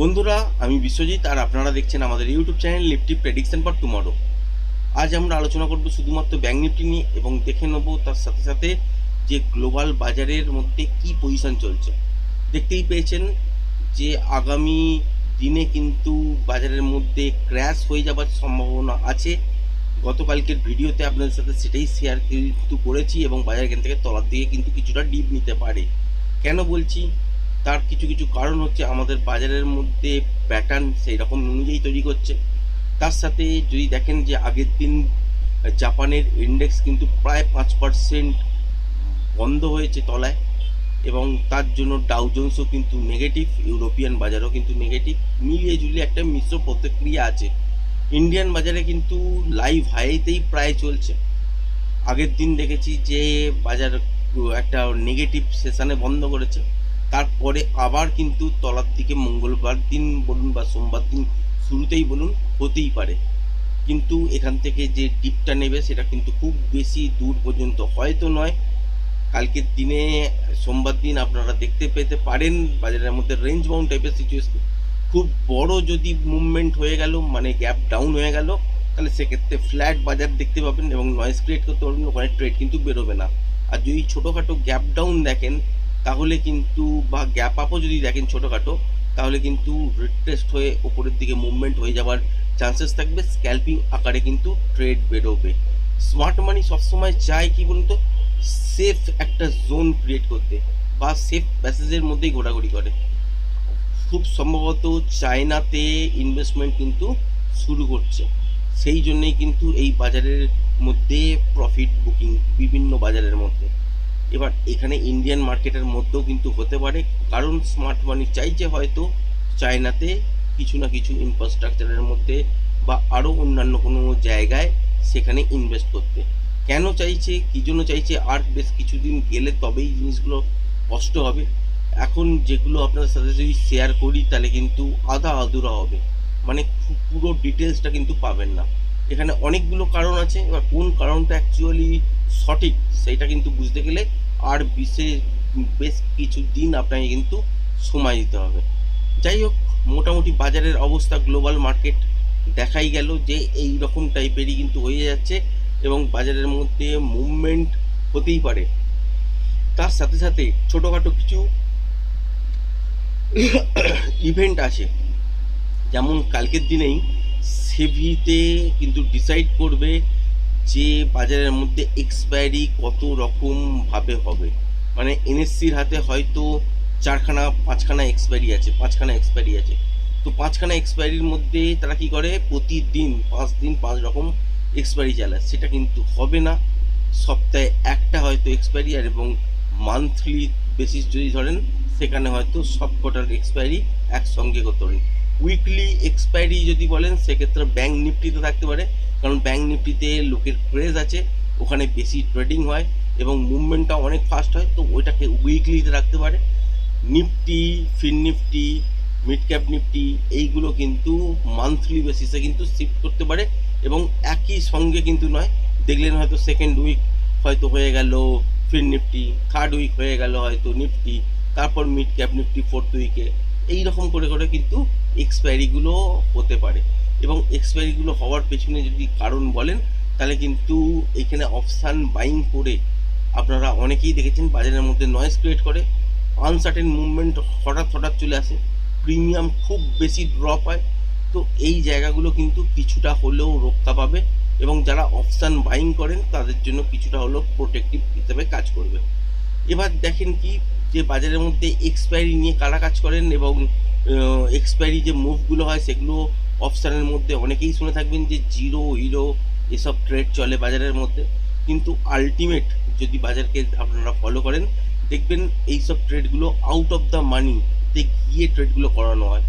বন্ধুরা, আমি বিশ্বজিৎ আর আপনারা দেখছেন আমাদের YouTube channel Nifty prediction for tomorrow. আজ আমরা আলোচনা করব শুধুমাত্র ব্যাঙ্ক নিফটি নিয়ে এবং দেখে নেব তার সাথে সাথে যে গ্লোবাল বাজারের মধ্যে কি পজিশন চলছে। দেখতেই পেয়েছেন যে আগামী দিনে কিন্তু বাজারের মধ্যে ক্র্যাশ হয়ে যাবার সম্ভাবনা আছে। গতকালকের ভিডিওতে আপনাদের সাথে সেটাই শেয়ার কিন্তু করেছি এবং বাজার এখান থেকে তলার দিকে কিন্তু কিছুটা ডিপ নিতে পারে। কেন বলছি? তার কিছু কিছু কারণ হচ্ছে আমাদের বাজারের মধ্যে প্যাটার্ন সেই রকম অনুযায়ী তৈরি করছে। তার সাথে যদি দেখেন যে আগের দিন জাপানের ইন্ডেক্স কিন্তু প্রায় পাঁচ পার্সেন্ট বন্ধ হয়েছে তলায় এবং তার জন্য ডাউজন্সও কিন্তু নেগেটিভ ইউরোপিয়ান বাজারও কিন্তু নেগেটিভ মিলিয়ে ঝুলিয়ে একটা মিশ্র প্রতিক্রিয়া আছে। ইন্ডিয়ান বাজারে কিন্তু লাইভ হাইতেই প্রায় চলছে। আগের দিন দেখেছি যে বাজার একটা নেগেটিভ সেশানে বন্ধ করেছে। তারপরে আবার কিন্তু তলার দিকে মঙ্গলবার দিন বলুন বা সোমবার দিন শুরুতেই বলুন হতেই পারে। কিন্তু এখান থেকে যে ডিপটা নেবে সেটা কিন্তু খুব বেশি দূর পর্যন্ত হয়তো নয়। কালকের দিনে, সোমবার দিন আপনারা দেখতে পেতে পারেন বাজারের মধ্যে রেঞ্জ বাউন্ড টাইপের সিচুয়েশন খুব বড় যদি মুভমেন্ট হয়ে গেল মানে গ্যাপ ডাউন হয়ে গেল, তাহলে সেক্ষেত্রে ফ্ল্যাট বাজার দেখতে পাবেন এবং নয়েজ ক্রিয়েট করতে পারবেন। ওখানে ট্রেড কিন্তু বেরোবে না। আর যদি ছোটোখাটো গ্যাপ ডাউন দেখেন তাহলে কিন্তু বা গ্যাপ আপও যদি দেখেন ছোটোখাটো, তাহলে কিন্তু রিটেস্ট হয়ে ওপরের দিকে মুভমেন্ট হয়ে যাওয়ার চান্সেস থাকবে। স্ক্যাল্পিং আকারে কিন্তু ট্রেড বেরোবে। স্মার্ট মানি সবসময় চায় কি বলুন তো? সেফ একটা জোন ক্রিয়েট করতে বা সেফ প্যাসেজের মধ্যেই ঘোরাঘুরি করে। খুব সম্ভবত চায়নাতে ইনভেস্টমেন্ট কিন্তু শুরু করছে। সেই জন্যই কিন্তু এই বাজারের মধ্যে প্রফিট বুকিং বিভিন্ন বাজারের মধ্যে। এবার এখানে ইন্ডিয়ান মার্কেটের মধ্যেও কিন্তু হতে পারে, কারণ স্মার্ট মানি চাইছে হয়তো চায়নাতে কিছু না কিছু ইনফ্রাস্ট্রাকচারের মধ্যে বা আরও অন্যান্য কোনো জায়গায় সেখানে ইনভেস্ট করতে। কেন চাইছে, কী জন্য চাইছে, আর বেশ কিছুদিন গেলে তবেই জিনিসগুলো স্পষ্ট হবে। এখন যেগুলো আপনার সাথে যদি শেয়ার করি, তাহলে কিন্তু আধা আধুরা হবে। মানে পুরো ডিটেলসটা কিন্তু পাবেন না। এখানে অনেকগুলো কারণ আছে, এবার কোন কারণটা অ্যাকচুয়ালি সঠিক, সেইটা কিন্তু বুঝতে গেলে আর বিশেষ বেশ কিছু দিন আপনাকে কিন্তু সময় দিতে হবে। যাই হোক, মোটামুটি বাজারের অবস্থা গ্লোবাল মার্কেট দেখাই গেল যে এই রকম টাইপেরই কিন্তু হয়ে যাচ্ছে এবং বাজারের মধ্যে মুভমেন্ট হতেই পারে। তার সাথে সাথে ছোটোখাটো কিছু ইভেন্ট আছে। যেমন কালকের দিনেই সেভিতে কিন্তু ডিসাইড করবে যে বাজারের মধ্যে এক্সপায়ারি কত রকমভাবে হবে? মানে এনএসসির হাতে হয়তো চারখানা, পাঁচখানা এক্সপায়ারি আছে, পাঁচখানা এক্সপায়ারি আছে। তো পাঁচখানা এক্সপায়ারির মধ্যে তারা কি করে? প্রতিদিন পাঁচ দিন পাঁচ রকম এক্সপায়ারি চালায়। সেটা কিন্তু হবে না। সপ্তাহে একটা হয়তো এক্সপায়ারি আর এবং মান্থলি বেসিস যদি ধরেন, সেখানে হয়তো সব কটার এক্সপায়ারি একসঙ্গে করতে পারেন। উইকলি এক্সপায়ারি যদি বলেন, সেক্ষেত্রে ব্যাঙ্ক নিফটিতে থাকতে পারে। কারণ ব্যাঙ্ক নিফটিতে লোকের ক্রেজ আছে, ওখানে বেশি ট্রেডিং হয় এবং মুভমেন্টটা অনেক ফাস্ট হয়, তো ওইটাকে উইকলিতে রাখতে পারে। Nifty fin Nifty mid cap Nifty এইগুলো কিন্তু মান্থলি বেসিসে কিন্তু শিফট করতে পারে এবং একই সঙ্গে কিন্তু নয়, দেখলেন হয়তো সেকেন্ড উইক হয়তো হয়ে গেল ফিন নিফটি থার্ড উইক হয়ে গেল হয়তো নিফটি তারপর মিড ক্যাপ নিফটি ফোর্থ উইকে এই রকম করে করে কিন্তু এক্সপায়ারিগুলো হতে পারে। এবং এক্সপায়ারিগুলো হওয়ার পেছনে যদি কারণ বলেন, তাহলে কিন্তু এখানে অপশান বাইং করে আপনারা অনেকেই দেখেছেন, বাজারের মধ্যে নয়েজ ক্রিয়েট করে। আনসার্টেন মুভমেন্ট হঠাৎ হঠাৎ চলে আসে। প্রিমিয়াম খুব বেশি ড্রপ হয়। তো এই জায়গাগুলো কিন্তু কিছুটা হলেও রক্ষা পাবে এবং যারা অপশান বাইং করেন, তাদের জন্য কিছুটা হলেও প্রোটেক্টিভ হিসেবে কাজ করবে। এবার দেখেন কি, যে বাজারের মধ্যে এক্সপায়ারি নিয়ে কারা কাজ করেন এবং এক্সপায়ারি যে মুভগুলো হয়, সেগুলো অপশানের মধ্যে অনেকেই শুনে থাকবেন যে জিরো হিরো এসব ট্রেড চলে বাজারের মধ্যে। কিন্তু আলটিমেট যদি বাজারকে আপনারা ফলো করেন, দেখবেন এইসব ট্রেডগুলো আউট অফ দ্য মানিতে গিয়ে ট্রেডগুলো করানো হয়।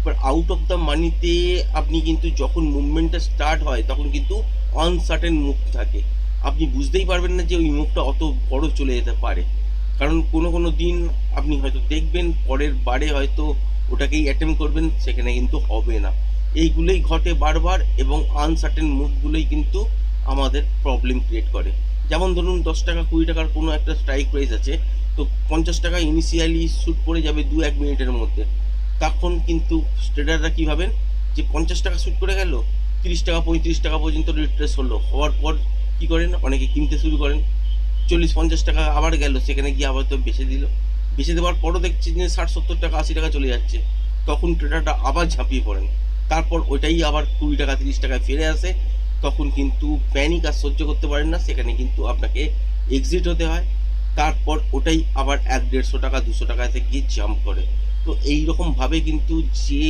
এবার আউট অফ দ্য মানিতে আপনি কিন্তু যখন মুভমেন্টটা স্টার্ট হয়, তখন কিন্তু আনসার্টেন মুভ থাকে। আপনি বুঝতেই পারবেন না যে ওই মুভটা অত বড় চলে যেতে পারে। কারণ কোনো কোনো দিন আপনি হয়তো দেখবেন, পরের বারে হয়তো ওটাকেই অ্যাটেম্প করবেন, সেখানে কিন্তু হবে না। এইগুলোই ঘটে বারবার এবং আনসার্টেন মুভগুলোই কিন্তু আমাদের প্রবলেম ক্রিয়েট করে। যেমন ধরুন, দশ টাকা, কুড়ি টাকার কোনো একটা স্ট্রাইক প্রাইস আছে, তো পঞ্চাশ টাকা ইনিশিয়ালি শ্যুট করে যাবে দু, এক মিনিটের মধ্যে। তখন কিন্তু ট্রেডাররা কী ভাবেন যে, পঞ্চাশ টাকা শ্যুট করে গেল, তিরিশ টাকা, পঁয়ত্রিশ টাকা পর্যন্ত রিট্রেস হলো। হওয়ার পর কী করেন? অনেকে কিনতে শুরু করেন। চল্লিশ, পঞ্চাশ টাকা আবার গেল, সেখানে গিয়ে আবার তো বেচে দিল। বেচে দেওয়ার পরও দেখছি যে, ষাট, সত্তর টাকা, আশি টাকা চলে যাচ্ছে। তখন ট্রেডারটা আবার ঝাঁপিয়ে পড়েন। তারপর ওইটাই আবার কুড়ি টাকা, তিরিশ টাকায় ফিরে আসে। তখন কিন্তু প্যানিক আর সহ্য করতে পারেন না, সেখানে কিন্তু আপনাকে এক্সিট হতে হয়। তারপর ওটাই আবার এক দেড়শো টাকা, দুশো টাকাতে গিয়ে জাম্প করে। তো এই রকমভাবে কিন্তু যে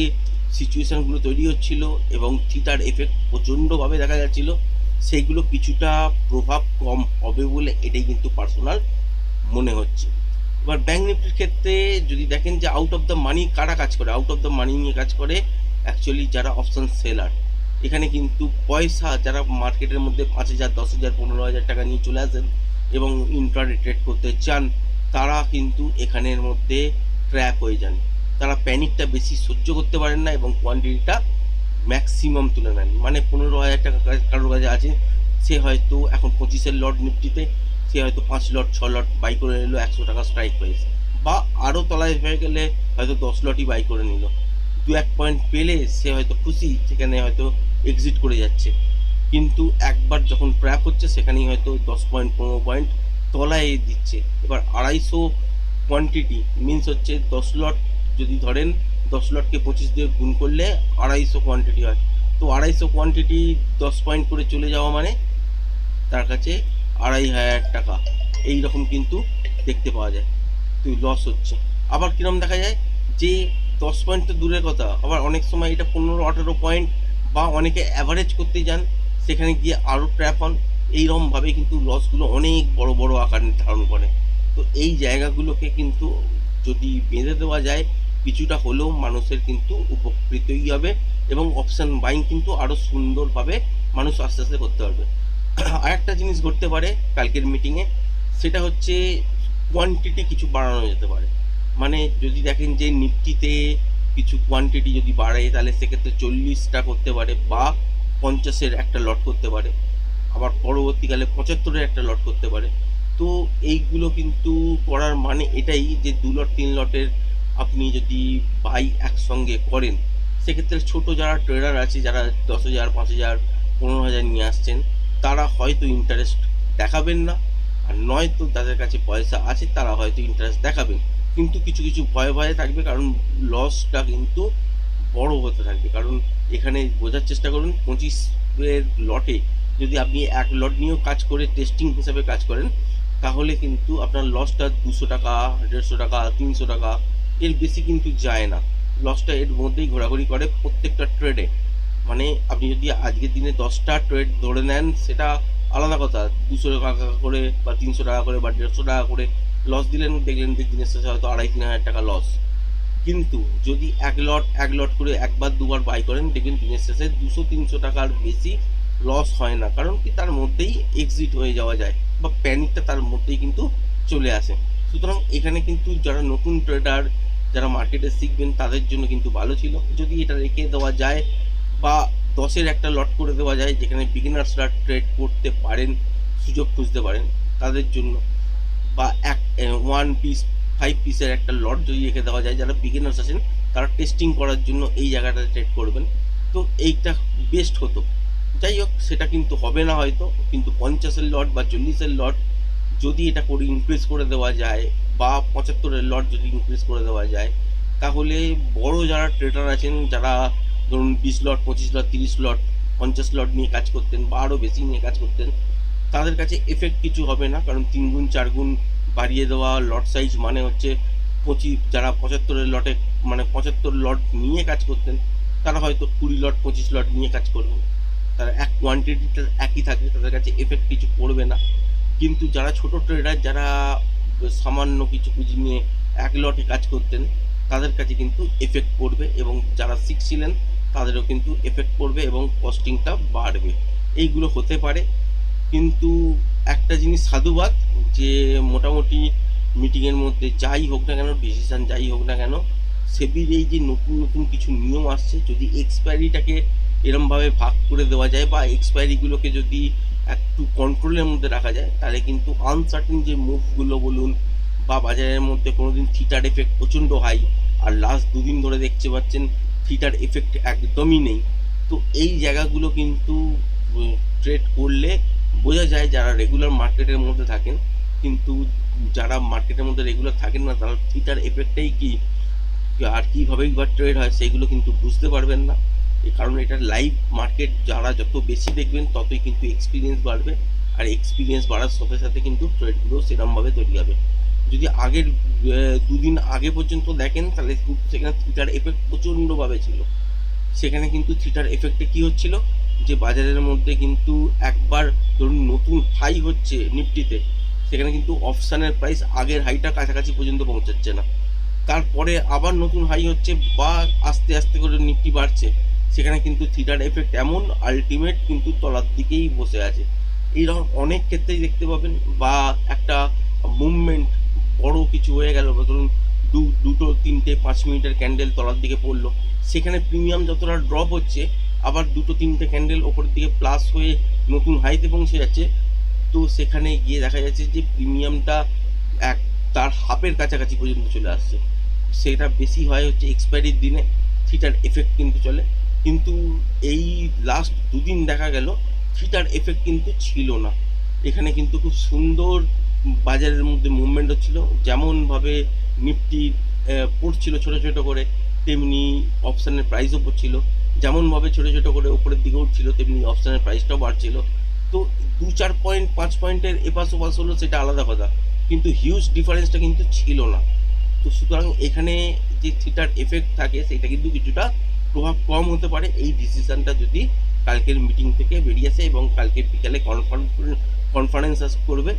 সিচুয়েশানগুলো তৈরি হচ্ছিল এবং থিটার এফেক্ট প্রচণ্ডভাবে দেখা যাচ্ছিল, সেইগুলো কিছুটা প্রভাব কম হবে বলে এটাই কিন্তু পার্সোনাল মনে হচ্ছে। এবার ব্যাঙ্ক নিফটির ক্ষেত্রে যদি দেখেন যে আউট অফ দ্য মানি কারা কাজ করে? আউট অফ দ্য মানি নিয়ে কাজ করে অ্যাকচুয়ালি যারা অপশন সেলার এখানে কিন্তু পয়সা যারা মার্কেটের মধ্যে পাঁচ হাজার, দশ হাজার, পনেরো হাজার টাকা নিয়ে চলে আসেন এবং ইন্ট্রাডে ট্রেড করতে চান, তারা কিন্তু এখানের মধ্যে ট্র্যাপ হয়ে যান। তারা প্যানিকটা বেশি সহ্য করতে পারেন না এবং কোয়ান্টিটিটা ম্যাক্সিমাম তুলে নেন। মানে পনেরো হাজার টাকা কারোর কাছে আছে, সে হয়তো এখন পঁচিশের লট নিফটিতে, সে হয়তো পাঁচ লট ছ লট বাই করে নিল, একশো টাকা স্ট্রাইক প্রাইস বা আরও তলায় হয়ে গেলে হয়তো দশ লটই বাই করে নিল। দু এক পয়েন্ট পেলে সে হয়তো খুশি, সেখানে হয়তো এক্সিট করে যাচ্ছে। কিন্তু একবার যখন ট্র্যাপ হচ্ছে, সেখানেই হয়তো দশ পয়েন্ট পনেরো পয়েন্ট তলায় দিচ্ছে। এবার আড়াইশো কোয়ান্টিটি মিন্স হচ্ছে দশ লট যদি ধরেন, দশ লটকে পঁচিশ দিয়ে গুণ করলে আড়াইশো কোয়ান্টিটি হয়। তো আড়াইশো কোয়ান্টিটি দশ পয়েন্ট করে চলে যাওয়া মানে তার কাছে আড়াই হাজার টাকা। এই রকম কিন্তু দেখতে পাওয়া যায়। তো লস হচ্ছে। আবার কীরকম দেখা যায়? যে দশ পয়েন্ট তো দূরের কথা। আবার অনেক সময় এটা পনেরো, আঠেরো পয়েন্ট বা অনেকে অ্যাভারেজ করতে যান, সেখানে গিয়ে আরও ট্র্যাপ হন। এইরকমভাবে কিন্তু লসগুলো অনেক বড় বড় আকার ধারণ করে। তো এই জায়গাগুলোকে কিন্তু যদি বেঁধে দেওয়া যায়, কিছুটা হলেও মানুষের কিন্তু উপকৃতই হবে এবং অপশান বাইং কিন্তু আরও সুন্দরভাবে মানুষ আস্তে আস্তে করতে পারবে। আরেকটা জিনিস ঘটতে পারে কালকের মিটিংয়ে সেটা হচ্ছে কোয়ান্টিটি কিছু বাড়ানো যেতে পারে। মানে যদি দেখেন যে নিফটিতে কিছু কোয়ান্টিটি যদি বাড়ে তাহলে সেক্ষেত্রে চল্লিশটা করতে পারে বা পঞ্চাশের একটা লট করতে পারে। আবার পরবর্তীকালে পঁচাত্তরের একটা লট করতে পারে। তো এইগুলো কিন্তু করার মানে এটাই যে দু লট তিন লটের আপনি যদি বাই একসঙ্গে করেন, সেক্ষেত্রে ছোট যারা ট্রেডার আছে, যারা দশ হাজার, পাঁচ হাজার, পনেরো হাজার নিয়ে আসছেন, তারা হয়তো ইন্টারেস্ট দেখাবেন না। আর নয়তো যাদের কাছে পয়সা আছে, তারা হয়তো ইন্টারেস্ট দেখাবেন। কিন্তু কিছু কিছু ভয়ে ভয়ে থাকবে, কারণ লসটা কিন্তু বড় হতে থাকবে। কারণ এখানে বোঝার চেষ্টা করুন, পঁচিশের লটে যদি আপনি এক লট নিয়েও কাজ করে টেস্টিং হিসাবে কাজ করেন, তাহলে কিন্তু আপনার লসটা দুশো টাকা, দেড়শো টাকা, তিনশো টাকা, এর বেশি কিন্তু যায় না। লসটা এর মধ্যেই ঘোরাঘুরি করে প্রত্যেকটা ট্রেডে মানে আপনি যদি আজকের দিনে দশটা ট্রেড ধরে নেন, সেটা আলাদা কথা। দুশো টাকা করে বা তিনশো টাকা করে বা দেড়শো টাকা করে লস দিলেন, দেখলেন যে শেষে হয়তো আড়াই, তিন হাজার টাকা লস কিন্তু যদি এক লট এক লট করে একবার, দুবার বাই করেন, দেখবেন দিনের শেষে দুশো, তিনশো টাকার বেশি লস হয় না। কারণ কি? তার মধ্যেই এক্সিট হয়ে যাওয়া যায় বা প্যানিকটা তার মধ্যেই কিন্তু চলে আসে। সুতরাং এখানে কিন্তু যারা নতুন ট্রেডার যারা মার্কেটে শিখবেন, তাদের জন্য কিন্তু ভালো ছিল। যদি এটা রেখে দেওয়া যায় বা দশের একটা লট করে দেওয়া যায়, যেখানে বিগিনার্সরা ট্রেড করতে পারেন, সুযোগ খুঁজতে পারেন, তাদের জন্য। বা এক ওয়ান পিস ফাইভ পিসের একটা লট যদি রেখে দেওয়া যায়, যারা বিগিনার্স আছেন, তারা টেস্টিং করার জন্য এই জায়গাটা ট্রেড করবেন। তো এইটা বেস্ট হতো। যাই হোক, সেটা কিন্তু হবে না হয়তো, কিন্তু পঞ্চাশের লট বা চল্লিশের লট যদি এটা করে ইনক্রিজ করে দেওয়া যায়, বা পঁচাত্তরের লট যদি ইনক্রিজ করে দেওয়া যায়, তাহলে বড় যারা ট্রেডার আছেন, যারা ধরুন বিশ লট পঁচিশ লট তিরিশ লট পঞ্চাশ লট নিয়ে কাজ করতেন, বা আরও বেশি নিয়ে কাজ করতেন তাদের কাছে এফেক্ট কিছু হবে না, কারণ তিন গুণ, চার গুণ বাড়িয়ে দেওয়া লট সাইজ মানে হচ্ছে পঁচিশ যারা পঁচাত্তরের লটে মানে পঁচাত্তর লট নিয়ে কাজ করতেন, তারা হয়তো কুড়ি লট পঁচিশ লট নিয়ে কাজ করবে। তারা এক কোয়ান্টিটিটা একই থাকে তাদের কাছে এফেক্ট কিছু পড়বে না। কিন্তু যারা ছোট ট্রেডার যারা সামান্য কিছু পুঁজি নিয়ে এক লটে কাজ করতেন, তাদের কাছে কিন্তু এফেক্ট পড়বে এবং যারা শিখছিলেন তাদেরও কিন্তু এফেক্ট পড়বে এবং কস্টিংটা বাড়বে। এইগুলো হতে পারে কিন্তু একটা জিনিস সাধুবাদ যে মোটামুটি মিটিংয়ের মধ্যে যাই হোক না কেন ডিসিশান যাই হোক না কেন সেবির এই যে নতুন নতুন কিছু নিয়ম আসছে, যদি এক্সপায়ারিটাকে এরমভাবে ভাগ করে দেওয়া যায় বা এক্সপায়ারিগুলোকে যদি একটু কন্ট্রোলের মধ্যে রাখা যায়, তাহলে কিন্তু আনসার্টেন যে মুভগুলো বলুন বা বাজারের মধ্যে কোনোদিন থিটার এফেক্ট প্রচণ্ড হাই আর লাস্ট দুদিন ধরে দেখতে পাচ্ছেন থিটার এফেক্ট একদমই নেই। তো এই জায়গাগুলো কিন্তু ট্রেড করলে বোঝা যায় যারা রেগুলার মার্কেটের মধ্যে থাকেন, কিন্তু যারা মার্কেটের মধ্যে রেগুলার থাকেন না, তারা থিটার এফেক্টটাই কি, আর কীভাবে বা ট্রেড হয়, সেগুলো কিন্তু বুঝতে পারবেন না। কারণ এটা লাইভ মার্কেট যারা যত বেশি দেখবেন, ততই কিন্তু এক্সপিরিয়েন্স বাড়বে, আর এক্সপিরিয়েন্স বাড়ার সাথে সাথে কিন্তু ট্রেডগুলো সেরকমভাবে তৈরি হবে। যদি আগের দুদিন আগে পর্যন্ত দেখেন, তাহলে সেখানে থিটার এফেক্ট প্রচণ্ডভাবে ছিল। সেখানে কিন্তু থিটার এফেক্টে কী হচ্ছিল? যে বাজারের মধ্যে কিন্তু একবার ধরুন নতুন হাই হচ্ছে নিফটিতে, সেখানে কিন্তু অপশানের প্রাইস আগের হাইটা কাছাকাছি পর্যন্ত পৌঁছাচ্ছে না। তারপরে আবার নতুন হাই হচ্ছে বা আস্তে আস্তে করে নিফটি বাড়ছে, সেখানে কিন্তু থিটার এফেক্ট এমন আলটিমেট কিন্তু তলার দিকেই বসে আছে। এইরকম অনেক ক্ষেত্রেই দেখতে পাবেন বা একটা মুভমেন্ট বড় কিছু হয়ে গেল ধরুন দু, দুটো, তিনটে, পাঁচ মিনিটের ক্যান্ডেল তলার দিকে পড়ল, সেখানে প্রিমিয়াম যতটা ড্রপ হচ্ছে আবার দুটো তিনটে ক্যান্ডেল ওপরের দিকে প্লাস হয়ে নতুন হাইতে পৌঁছে যাচ্ছে। তো সেখানে গিয়ে দেখা যাচ্ছে যে প্রিমিয়ামটা এক তার হাফের কাছাকাছি পর্যন্ত চলে আসছে। সেটা বেশি হয় হচ্ছে এক্সপায়ারির দিনে থিটার এফেক্ট কিন্তু চলে। কিন্তু এই লাস্ট দুদিন দেখা গেল থিটার এফেক্ট কিন্তু ছিল না। এখানে কিন্তু খুব সুন্দর বাজারের মধ্যে মুভমেন্ট হচ্ছিল। যেমনভাবে নিফটি পড়ছিল ছোটো ছোটো করে, তেমনি অপশানের প্রাইসও পড়ছিল। যেমনভাবে ছোটো ছোটো করে উপরের দিকে উঠছিল, তেমনি অপশানের প্রাইসটাও বাড়ছিল। তো দু চার পয়েন্ট পাঁচ পয়েন্টের এপাশ ওপাশ হলো সেটা আলাদা কথা। কিন্তু হিউজ ডিফারেন্সটা কিন্তু ছিল না। তো সুতরাং এখানে যে থিটার এফেক্ট থাকে, সেটা কিন্তু কিছুটা প্রভাব কম হতে পারে। এই ডিসিশনটা যদি কালকের মিটিং থেকে বেরিয়ে আসে এবং কালকে বিকালে কনফারেন্স করবে,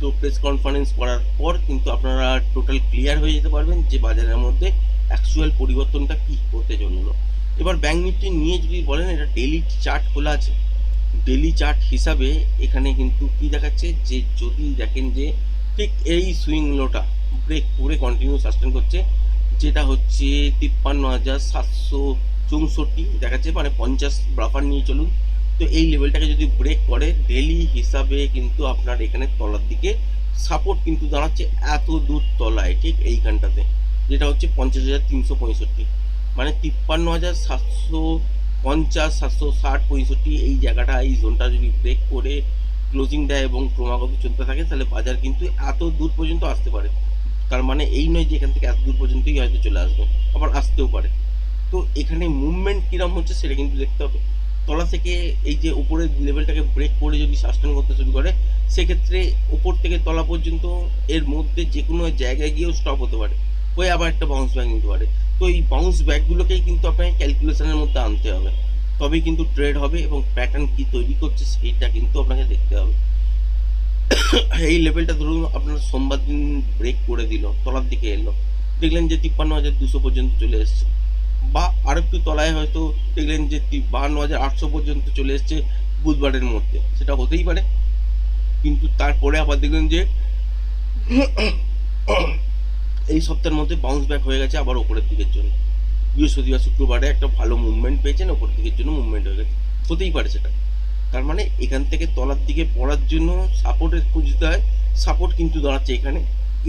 তো প্রেস কনফারেন্স করার পর কিন্তু আপনারা টোটাল ক্লিয়ার হয়ে যেতে পারবেন যে বাজারের মধ্যে অ্যাকচুয়াল পরিবর্তনটা কী হতে চলল। এবার ব্যাঙ্ক নিফটি নিয়ে যদি বলেন, এটা ডেলি চার্ট খোলা আছে। ডেলি চার্ট হিসাবে এখানে কিন্তু কি দেখাচ্ছে যে, যদি দেখেন যে, ঠিক এই সুইং লোটা ব্রেক করে কন্টিনিউ সাস্টেন করছে, যেটা হচ্ছে তিপ্পান্ন হাজার সাতশো চৌষট্টি দেখাচ্ছে মানে পঞ্চাশ ব্রাফার নিয়ে চলুন। তো এই লেভেলটাকে যদি ব্রেক করে ডেলি হিসাবে কিন্তু আপনার এখানে তলার দিকে সাপোর্ট কিন্তু দাঁড়াচ্ছে এত দূর তলায়, ঠিক এইখানটাতে, যেটা হচ্ছে পঞ্চাশ হাজার তিনশো পঁয়ষট্টি। মানে তিপ্পান্ন হাজার সাতশো পঞ্চাশ, সাতশো ষাট, পঁয়ষট্টি এই জায়গাটা, এই জোনটা যদি ব্রেক করে ক্লোজিং দেয় এবং ক্রমাগত চলতে থাকে, তাহলে বাজার কিন্তু এত দূর পর্যন্ত আসতে পারে। তার মানে এই নয় যে এখান থেকে এত দূর পর্যন্তই হয়তো চলে আসবে, আবার আসতেও পারে। তো এখানে মুভমেন্ট কীরকম হচ্ছে সেটা কিন্তু দেখতে হবে। তলা থেকে এই যে উপরের লেভেলটাকে ব্রেক করে যদি সাস্টেন করতে শুরু করে, সেক্ষেত্রে উপর থেকে তলা পর্যন্ত এর মধ্যে যে কোনো জায়গায় গিয়েও স্টপ হতে পারে। হয়ে আবার একটা বাউন্স ব্যাক নিতে পারে। তো এই বাউন্স ব্যাকগুলোকেই কিন্তু আপনাকে ক্যালকুলেশনের মধ্যে আনতে হবে। তবেই কিন্তু ট্রেড হবে এবং প্যাটার্ন কি তৈরি করছে সেইটা কিন্তু আপনাকে দেখতে হবে। এই লেভেলটা ধরুন আপনার সোমবার দিন ব্রেক করে দিল, তলার দিকে এলো। দেখলেন যে তিপ্পান্ন হাজার দুশো পর্যন্ত চলে এসছে। বা আর একটু তলায় হয়তো দেখলেন যে বাহান্ন হাজার আটশো পর্যন্ত চলে এসছে বুধবারের মধ্যে। সেটা হতেই পারে। কিন্তু তারপরে আবার দেখলেন যে এই সপ্তাহের মধ্যে বাউন্স ব্যাক হয়ে গেছে আবার ওপরের দিকের জন্য। বৃহস্পতিবার, শুক্রবারে একটা ভালো মুভমেন্ট পেয়েছেন ওপরের দিকের জন্য মুভমেন্ট হয়ে গেছে। হতেই পারে সেটা। তার মানে এখান থেকে তলার দিকে পড়ার জন্য সাপোর্টের খুঁজতে হয় সাপোর্ট কিন্তু দাঁড়াচ্ছে এখানে।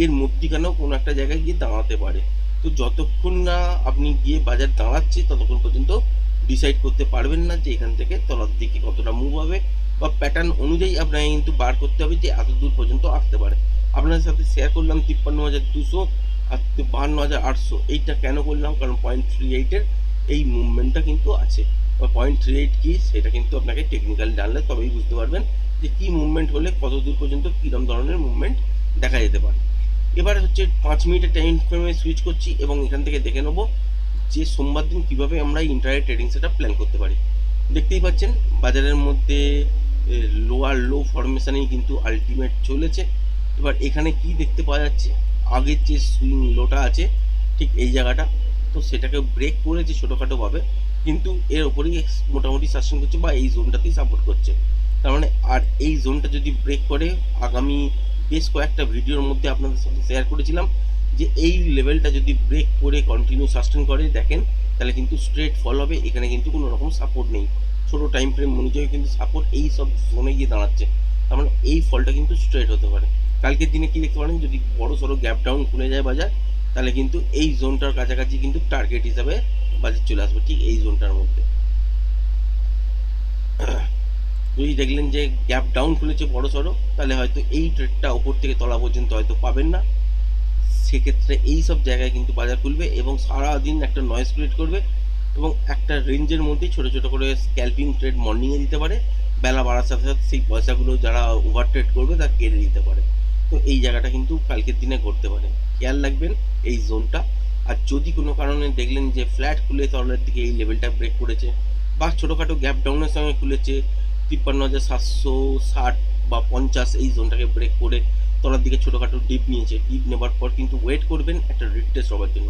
এর মধ্যিখানেও কোনো একটা জায়গায় গিয়ে দাঁড়াতে পারে। তো যতক্ষণ না আপনি গিয়ে বাজার দাঁড়াচ্ছে, ততক্ষণ পর্যন্ত ডিসাইড করতে পারবেন না যে এখান থেকে তলার দিকে কতটা মুভ হবে। বা প্যাটার্ন অনুযায়ী আপনাকে কিন্তু বার করতে হবে যে এত দূর পর্যন্ত আসতে পারে। আপনাদের সাথে শেয়ার করলাম তিপ্পান্ন হাজার দুশো আর বাহান্ন হাজার আটশো। এইটা কেন করলাম? কারণ পয়েন্ট থ্রি এইটের এই মুভমেন্টটা কিন্তু আছে। বা পয়েন্ট থ্রি এইট কী? সেটা কিন্তু আপনাকে টেকনিক্যাল জানলে তবেই বুঝতে পারবেন যে কী মুভমেন্ট হলে কত দূর পর্যন্ত কীরকম ধরনের মুভমেন্ট দেখা যেতে পারে। এবার হচ্ছে পাঁচ মিনিটের টাইম ফ্রেমে সুইচ করছি এবং এখান থেকে দেখে নেব যে সোমবার দিন কীভাবে আমরা ইন্টারনেট ট্রেডিং সেটা প্ল্যান করতে পারি। দেখতেই পাচ্ছেন, বাজারের মধ্যে লোয়ার লো ফরমেশনেই কিন্তু আলটিমেট চলেছে। এবার এখানে কি দেখতে পাওয়া যাচ্ছে? আগের যে সুইং লোটা আছে, ঠিক এই জায়গাটা, তো সেটাকে ব্রেক করেছে ছোটোখাটোভাবে কিন্তু এর ওপরেই মোটামুটি সাসেন করছে বা এই জোনটাতেই সাপোর্ট করছে। তার মানে আর এই জোনটা যদি ব্রেক করে, আগামী বেশ কয়েকটা ভিডিওর মধ্যে আপনাদের সাথে শেয়ার করেছিলাম, যে এই লেভেলটা যদি ব্রেক করে কন্টিনিউ সাস্টেন করে, দেখেন, তাহলে কিন্তু স্ট্রেট ফল হবে, এখানে কিন্তু কোনো রকম সাপোর্ট নেই। ছোটো টাইম ফ্রেম অনুযায়ী কিন্তু সাপোর্ট এই সব জোনে গিয়ে দাঁড়াচ্ছে। তার মানে এই ফলটা কিন্তু স্ট্রেট হতে পারে। কালকের দিনে কি দেখতে পারেন? যদি বড় সড়ো গ্যাপ ডাউন খুলে যায় বাজার, তাহলে কিন্তু এই জোনটার কাছাকাছি কিন্তু টার্গেট হিসাবে বাজার চলে আসবে ঠিক এই জোনটার মধ্যে। যদি দেখলেন যে গ্যাপ ডাউন খুলেছে বড় সড়ো, তাহলে হয়তো এই ট্রেডটা ওপর থেকে তলা পর্যন্ত হয়তো পাবেন না। সেক্ষেত্রে এই সব জায়গায় কিন্তু বাজার খুলবে এবং সারাদিন একটা নয়েজ ক্রিয়েট করবে এবং একটা রেঞ্জের মধ্যেই ছোটো ছোটো করে স্ক্যালপিং ট্রেড মর্নিংয়ে দিতে পারে। বেলা বাড়ার সাথে সাথে সেই পয়সাগুলো যারা ওভার ট্রেড করবে তা কেড়ে দিতে পারে। তো এই জায়গাটা কিন্তু কালকের দিনে ঘটতে পারে। খেয়াল রাখবেন এই জোনটা আর যদি কোনো কারণে দেখলেন যে ফ্ল্যাট খুলে তলের দিকে এই লেভেলটা ব্রেক করেছে বা ছোটোখাটো গ্যাপ ডাউনের সঙ্গে খুলেছে, তিপ্পান্ন হাজার সাতশো ষাট বা পঞ্চাশ এই জোনটাকে ব্রেক করে তলার দিকে ছোটোখাটো ডিপ নিয়েছে। ডিপ নেবার পর কিন্তু ওয়েট করবেন একটা রিটেস্ট হওয়ার জন্য।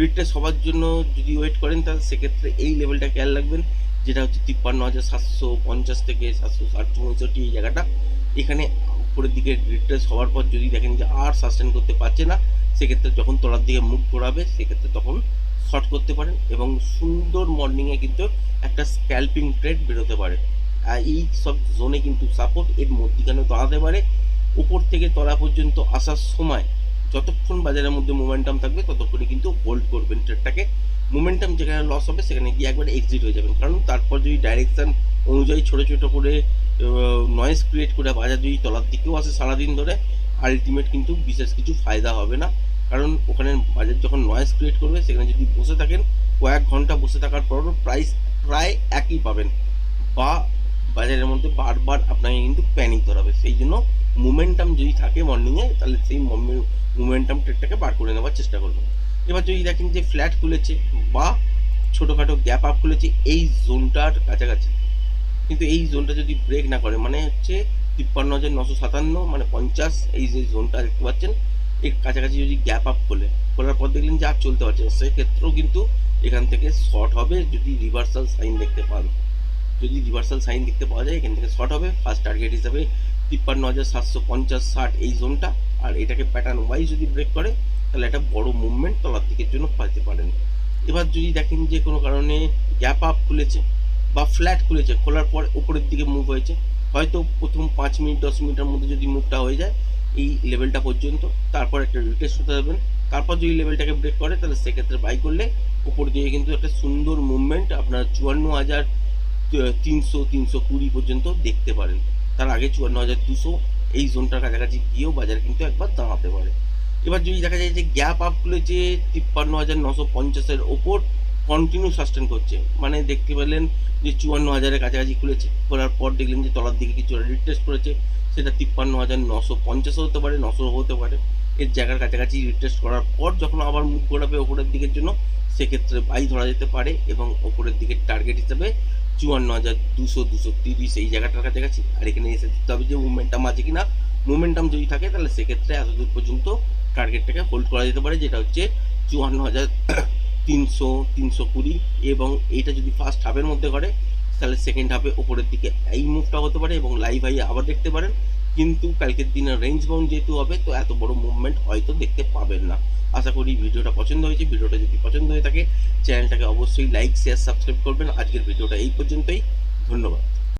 রিটেস্ট হওয়ার জন্য যদি ওয়েট করেন, তাহলে সেক্ষেত্রে এই লেভেলটা খেয়াল রাখবেন, যেটা হচ্ছে তিপ্পান্ন হাজার সাতশো পঞ্চাশ থেকে সাতশো ষাট চৌষট্টি এই জায়গাটা। এখানে উপরের দিকে রিটেস্ট হওয়ার পর যদি দেখেন যে আর সাস্টেন করতে পারছে না, সেক্ষেত্রে যখন তলার দিকে মুখ ঘোরাবে, সেক্ষেত্রে তখন শর্ট করতে পারেন এবং সুন্দর মর্নিংয়ে কিন্তু একটা স্ক্যাল্পিং ট্রেড বেরোতে পারে। এই সব জোনে কিন্তু সাপোর্ট এর মধ্যিখানে দাঁড়াতে পারে। উপর থেকে তলা পর্যন্ত আসার সময় যতক্ষণ বাজারের মধ্যে মোমেন্টাম থাকবে ততক্ষণই কিন্তু হোল্ড করবেন ট্রেডটাকে মোমেন্টাম যেখানে লস হবে, সেখানে গিয়ে একবারে এক্সিট হয়ে যাবেন। কারণ তারপর যদি ডাইরেকশন অনুযায়ী ছোটো ছোটো করে নয়েজ ক্রিয়েট করে বাজার যদি তলার দিকেও আসে সারাদিন ধরে আলটিমেট কিন্তু বিশেষ কিছু ফায়দা হবে না। কারণ ওখানে বাজার যখন নয়েজ ক্রিয়েট করবে, সেখানে যদি বসে থাকেন, কয়েক ঘণ্টা বসে থাকার পরও প্রাইস প্রায় একই পাবেন। বা বাজারের মধ্যে বারবার আপনাকে কিন্তু প্যানিক ধরাবে। সেই জন্য মোমেন্টাম যদি থাকে মর্নিংয়ে তাহলে সেই মোমেন্টাম ট্রেডটাকে বার করে নেওয়ার চেষ্টা করবেন। এবার যদি দেখেন যে ফ্ল্যাট খুলেছে বা ছোটোখাটো গ্যাপ আপ খুলেছে, এই জোনটার কাছাকাছি কিন্তু এই জোনটা যদি ব্রেক না করে মানে হচ্ছে তিপ্পান্ন হাজার নশো সাতান্ন মানে পঞ্চাশ, এই যে জোনটা দেখতে পাচ্ছেন, এর কাছাকাছি যদি গ্যাপ আপ খোলে, খোলার পর দেখলেন যে আর চলতে পারছে না। সেক্ষেত্রেও কিন্তু এখান থেকে শর্ট হবে যদি রিভার্সাল সাইন দেখতে পান। যদি রিভার্সাল সাইন দেখতে পাওয়া যায়, এখান থেকে শর্ট হবে। ফার্স্ট টার্গেট হিসাবে তিপ্পান্ন হাজার সাতশো পঞ্চাশ, ষাট এই জোনটা আর এটাকে প্যাটার্ন ওয়াইজ যদি ব্রেক করে, তাহলে একটা বড় মুভমেন্ট তলার দিকের জন্য পাইতে পারেন। এবার যদি দেখেন যে কোনো কারণে গ্যাপ আপ খুলেছে বা ফ্ল্যাট খুলেছে, খোলার পর উপরের দিকে মুভ হয়েছে। হয়তো প্রথম পাঁচ মিনিট, দশ মিনিটের মধ্যে যদি মুভটা হয়ে যায়, এই লেভেলটা পর্যন্ত, তারপর একটা রিটেস্ট হতে দেবেন তারপর যদি লেভেলটাকে ব্রেক করে, তাহলে সেক্ষেত্রে বাই করলে উপর দিয়ে কিন্তু একটা সুন্দর মুভমেন্ট আপনার চুয়ান্ন হাজার তিনশো তিনশো কুড়ি পর্যন্ত দেখতে পারেন। তার আগে চুয়ান্ন হাজার দুশো, এই জোনটার কাছাকাছি গিয়েও বাজার কিন্তু একবার দাঁড়াতে পারে। এবার যদি দেখা যায় যে গ্যাপ আপ খুলেছে, তিপ্পান্ন হাজার নশো পঞ্চাশের ওপর কন্টিনিউ সাস্টেন করছে। মানে দেখতে পেলেন যে চুয়ান্ন হাজারের কাছাকাছি খুলেছে। খোলার পর দেখলেন যে তলার দিকে কিছু রিটেস্ট করেছে সেটা তিপ্পান্ন হাজার নশো পঞ্চাশও হতে পারে নশো হতে পারে। এর জায়গার কাছাকাছি রিটেস্ট করার পর যখন আবার মুখ ঘোরাবে ওপরের দিকের জন্য, সেক্ষেত্রে বাই ধরা যেতে পারে এবং ওপরের দিকে টার্গেট হিসেবে চুয়ান্ন হাজার দুশো দুশো তিরিশ এই জায়গাটার কাছাকাছি। আর এখানে এসে দেখতে হবে যে মুভমেন্টাম আছে কিনা। মুভমেন্টাম যদি থাকে, তাহলে সেক্ষেত্রে এতদূর পর্যন্ত টার্গেটটাকে হোল্ড করা যেতে পারে, যেটা হচ্ছে চুয়ান্ন হাজার তিনশো তিনশো কুড়ি এবং এইটা যদি ফার্স্ট হাফের মধ্যে করে, তাহলে সেকেন্ড হাফে ওপরের দিকে এই মুভটা হতে পারে এবং লাইভ হাই আবার দেখতে পারেন। কিন্তু কালকের দিনের রেঞ্জ বাউন্ড যেহেতু হবে, তো এত বড় মুভমেন্ট হয়তো দেখতে পাবেন না। আশা করি ভিডিওটা পছন্দ হয়েছে। ভিডিওটা যদি পছন্দ হয়ে থাকে চ্যানেলটাকে অবশ্যই লাইক শেয়ার সাবস্ক্রাইব করবেন। আজকের ভিডিওটা এই পর্যন্তই। ধন্যবাদ।